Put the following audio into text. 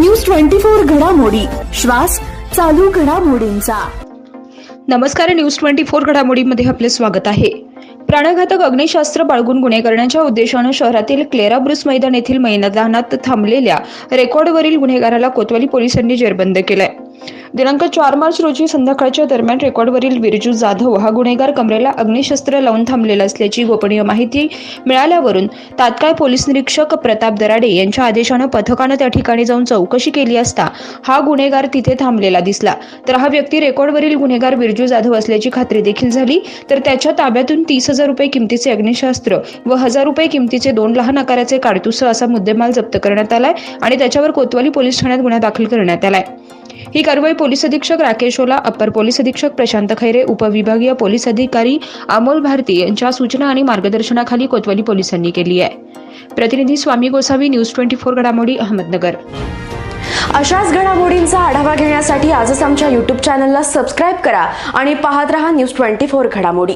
News twenty four घडामोडी. श्वास चालू घडामोडींचा. नमस्कार न्यूज ट्वेंटी फोर घडामोडीमध्ये आपले स्वागत आहे. प्राणघातक अग्निशास्त्र बाळगून गुन्हे करण्याच्या उद्देशानं शहरातील क्लेरा ब्रुस मैदान येथील मैदानात थांबलेल्या रेकॉर्डवरील गुन्हेगाराला कोतवाली पोलिसांनी जेरबंद केलाय. दिनांक चार मार्च रोजी संध्याकाळच्या दरम्यान रेकॉर्डवरील बिरजू जाधव हा गुन्हेगार कमरेला अग्निशस्त्र लावून थांबलेला असल्याची गोपनीय माहिती मिळाल्यावरून तात्काळ पोलीस निरीक्षक प्रताप दराडे यांच्या आदेशानं पथकानं त्या ठिकाणी जाऊन चौकशी केली असता हा गुन्हेगार तिथे थांबलेला दिसला. तर हा व्यक्ती रेकॉर्डवरील गुन्हेगार बिरजू जाधव असल्याची खात्री देखील झाली. तर त्याच्या ताब्यातून तीस हजार रुपये किमतीचे अग्निशास्त्र व हजार रुपये किमतीचे दोन लहान आकाराचे काडतुस असा मुद्देमाल जप्त करण्यात आलाय आणि त्याच्यावर कोतवाली पोलीस ठाण्यात गुन्हा दाखल करण्यात आलाय. ही कारवाई पोलीस अधीक्षक राकेश ओला अप्पर पोलीस अधीक्षक प्रशांत खैरे उपविभागीय पोलीस अधिकारी अमोल भारती यांच्या सूचना आणि मार्गदर्शनाखाली कोतवाली पोलिसांनी केली आहे. प्रतिनिधी Swami Gosavi news twenty four घडामोडी अहमदनगर. अशाच घडामोडींचा आढावा घेण्यासाठी आजच आमच्या युट्यूब चॅनलला सबस्क्राईब करा आणि पाहत रहा न्यूज ट्वेंटी फोर घडामोडी.